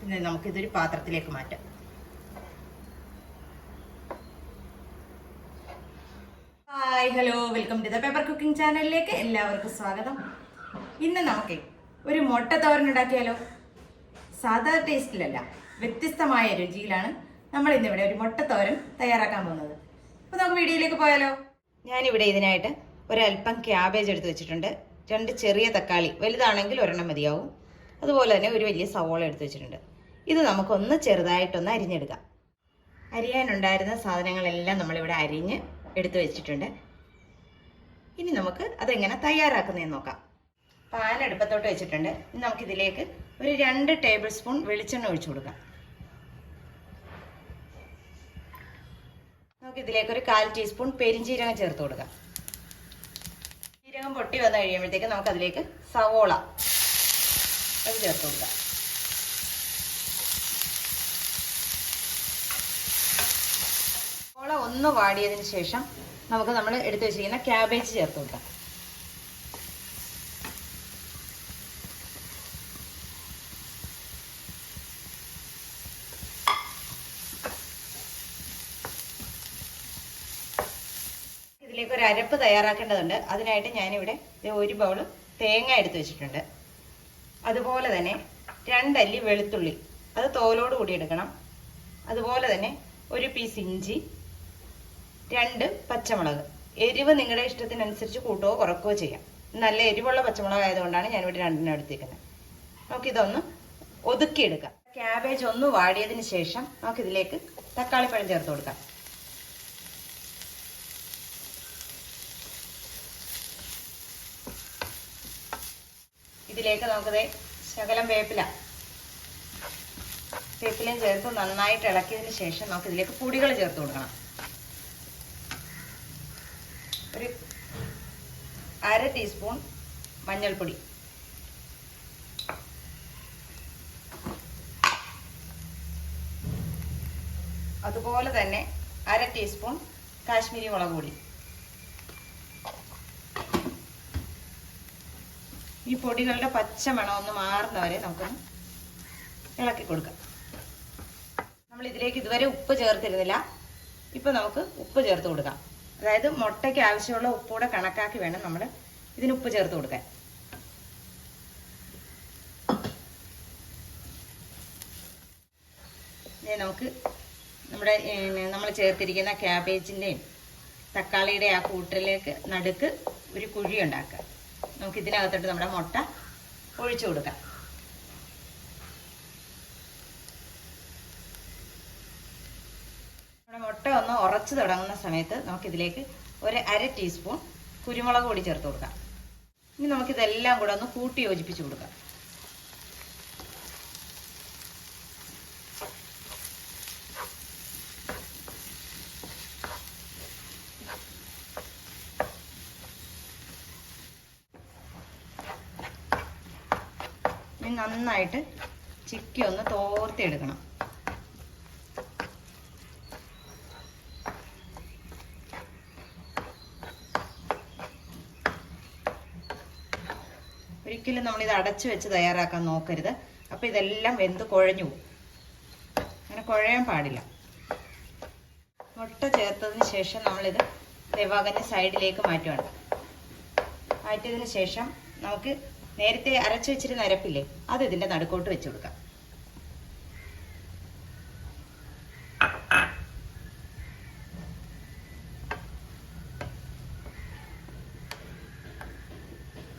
പിന്നെ നമുക്കിതൊരു പാത്രത്തിലേക്ക് മാറ്റാം. Hi hello welcome to the paper cooking ചാനലിലേക്ക് എല്ലാവർക്കും സ്വാഗതം. ഇന്ന് നമുക്ക് ഒരു മുട്ട തോരൻ ഉണ്ടാക്കിയാലോ? സാധാ ടേസ്റ്റിലല്ല വ്യത്യസ്തമായ രുചിയിലാണ് നമ്മൾ ഇന്നിവിടെ ഒരു മുട്ട തോരൻ തയ്യാറാക്കാൻ പോകുന്നത്. അപ്പോൾ നമുക്ക് വീഡിയോയിലേക്ക് പോയാലോ? ഞാനിവിടെ ഇതിനായിട്ട് ഒരല്പം ക്യാബേജ് എടുത്ത് വെച്ചിട്ടുണ്ട്. രണ്ട് ചെറിയ തക്കാളി വലുതാണെങ്കിൽ ഒരെണ്ണം മതിയാവും. അതുപോലെ തന്നെ ഒരു വലിയ സവോള എടുത്ത് വെച്ചിട്ടുണ്ട്. ഇത് നമുക്കൊന്ന് ചെറുതായിട്ടൊന്ന് അരിഞ്ഞെടുക്കാം. അരിയാനുണ്ടായിരുന്ന സാധനങ്ങളെല്ലാം നമ്മളിവിടെ അരിഞ്ഞ് എടുത്തു വെച്ചിട്ടുണ്ട്. ഇനി നമുക്ക് അതെങ്ങനെ തയ്യാറാക്കുന്നതെന്ന് നോക്കാം. പാൻ അടുപ്പത്തോട്ട് വെച്ചിട്ടുണ്ട്. ഇനി നമുക്കിതിലേക്ക് ഒരു രണ്ട് ടേബിൾ സ്പൂൺ വെളിച്ചെണ്ണ ഒഴിച്ചു കൊടുക്കാം. നമുക്കിതിലേക്ക് ഒരു കാൽ ടീസ്പൂൺ പെരിഞ്ചീരകം ചേർത്ത് കൊടുക്കാം. ജീരകം പൊട്ടി വന്നു കഴിയുമ്പോഴത്തേക്ക് നമുക്കതിലേക്ക് സവോള ചേർത്ത് കൊടുക്കാം ഒന്ന് വാടിയതിന് ശേഷം നമുക്ക് നമ്മൾ എടുത്തു വെച്ചിരിക്കുന്ന ക്യാബേജ് ചേർത്ത് കൊടുക്കാം ഇതിലേക്ക് ഒരു അരപ്പ് തയ്യാറാക്കേണ്ടതുണ്ട്. അതിനായിട്ട് ഞാനിവിടെ ഒരു ബൗൾ തേങ്ങ എടുത്ത് വെച്ചിട്ടുണ്ട്. അതുപോലെ തന്നെ രണ്ടല്ലി വെളുത്തുള്ളി. അത് തോലോട് കൂടി എടുക്കണം. അതുപോലെ തന്നെ ഒരു പീസ് ഇഞ്ചി രണ്ട് പച്ചമുളക്. എരിവ് നിങ്ങളുടെ ഇഷ്ടത്തിനനുസരിച്ച് കൂട്ടുകയോ കുറക്കുകയോ ചെയ്യാം. നല്ല എരിവുള്ള പച്ചമുളക് ആയതുകൊണ്ടാണ് ഞാനിവിടെ രണ്ടെണ്ണം എടുത്തേക്കുന്നത് നമുക്കിതൊന്ന് ഒതുക്കിയെടുക്കാം. ക്യാബേജ് ഒന്ന് വാടിയതിന് ശേഷം നമുക്കിതിലേക്ക് തക്കാളിപ്പഴം ചേർത്ത് കൊടുക്കാം. ഇതിലേക്ക് നമുക്കത് ശകലം വേപ്പില. വേപ്പിലയും ചേർത്ത് നന്നായിട്ട് ഇളക്കിയതിന് ശേഷം നമുക്ക് ഇതിലേക്ക് പൊടികൾ ചേർത്ത് കൊടുക്കണം. ഒരു അര ടീസ്പൂൺ മഞ്ഞൾപ്പൊടി. അതുപോലെ തന്നെ അര ടീസ്പൂൺ കാശ്മീരി മുളക് പൊടി. ഈ പൊടികളുടെ പച്ച മണം ഒന്ന് മാറുന്നവരെ നമുക്കൊന്ന് ഇളക്കി കൊടുക്കാം. നമ്മൾ ഇതിലേക്ക് ഇതുവരെ ഉപ്പ് ചേർത്തിരുന്നില്ല. ഇപ്പം നമുക്ക് ഉപ്പ് ചേർത്ത് കൊടുക്കാം. അതായത് മുട്ടയ്ക്ക് ആവശ്യമുള്ള ഉപ്പൂടെ കണക്കാക്കി വേണം നമ്മൾ ഇതിന് ഉപ്പ് ചേർത്ത് കൊടുക്കാൻ. നമുക്ക് നമ്മുടെ നമ്മൾ ചേർത്തിരിക്കുന്ന ക്യാബേജിന്റെയും തക്കാളിയുടെ ആ കൂട്ടിലേക്ക് നടുക്ക് ഒരു കുഴി ഉണ്ടാക്കുക. നമുക്ക് ഇതിനകത്തോട്ട് നമ്മുടെ മുട്ട ഒഴിച്ചു കൊടുക്കാം. നമ്മുടെ മുട്ട ഒന്ന് ഉറച്ചു തുടങ്ങുന്ന സമയത്ത് നമുക്കിതിലേക്ക് ഒരു അര ടീസ്പൂൺ കുരുമുളക് പൊടി ചേർത്ത് കൊടുക്കാം. ഇനി നമുക്കിതെല്ലാം കൂടെ ഒന്ന് കൂട്ടി യോജിപ്പിച്ച് കൊടുക്കാം. ഇനി നന്നായിട്ട് ചിക്കി ഒന്ന് തോർത്തി എടുക്കണം ഒരിക്കലും നമ്മൾ ഇത് അടച്ചു വെച്ച് തയ്യാറാക്കാൻ നോക്കരുത്. അപ്പോൾ ഇതെല്ലാം വെന്ത് കുഴഞ്ഞു പോകും. അങ്ങനെ കുഴയാൻ പാടില്ല. മുട്ട ചേർത്തതിന് ശേഷം നമ്മളിത് ദേവാകന്റെ സൈഡിലേക്ക് മാറ്റുകയാണ് മാറ്റിയതിന് ശേഷം നമുക്ക് നേരത്തെ അരച്ചു വെച്ചിരുന്ന അരപ്പില്ലേ അത് ഇതിന്റെ നടുക്കോട്ട് വെച്ച് കൊടുക്കാം.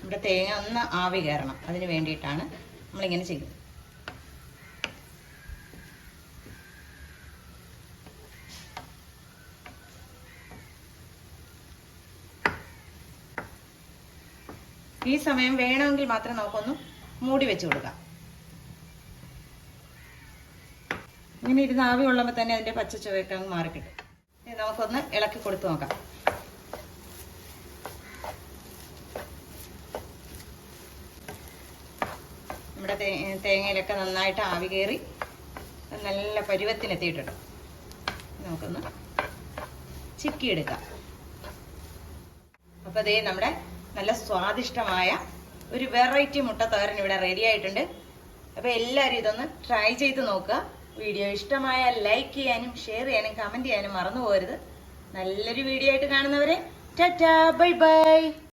നമ്മുടെ തേങ്ങ ഒന്ന് ആവി കയറണം. അതിന് വേണ്ടിയിട്ടാണ് നമ്മളിങ്ങനെ ചെയ്യുന്നത്. ഈ സമയം വേണമെങ്കിൽ മാത്രം നമുക്കൊന്ന് മൂടി വെച്ച് കൊടുക്കാം. ഇങ്ങനെ ഇരുന്ന് ആവി കൊള്ളുമ്പോൾ തന്നെ അതിന്റെ പച്ച ചുവയൊക്കെ അങ്ങ് മാറിക്കിട്ടും. ഇനി നമുക്കൊന്ന് ഇളക്കി കൊടുത്തു നോക്കാം. നമ്മുടെ തേങ്ങയിലൊക്കെ നന്നായിട്ട് ആവി കയറി നല്ല പരുവത്തിനെത്തിയിട്ടുണ്ട് നമുക്കൊന്ന് ചിക്കിയെടുക്കാം. അപ്പോൾ അതേ നമ്മുടെ നല്ല സ്വാദിഷ്ടമായ ഒരു വെറൈറ്റി മുട്ട തോരൻ ഇവിടെ റെഡി ആയിട്ടുണ്ട്. അപ്പൊ എല്ലാവരും ഇതൊന്ന് ട്രൈ ചെയ്ത് നോക്കുക. വീഡിയോ ഇഷ്ടമായ ലൈക്ക് ചെയ്യാനും ഷെയർ ചെയ്യാനും കമന്റ് ചെയ്യാനും മറന്നു പോകരുത്. നല്ലൊരു വീഡിയോ ആയിട്ട് കാണുന്നവരെ ടാറ്റാ ബൈ ബൈ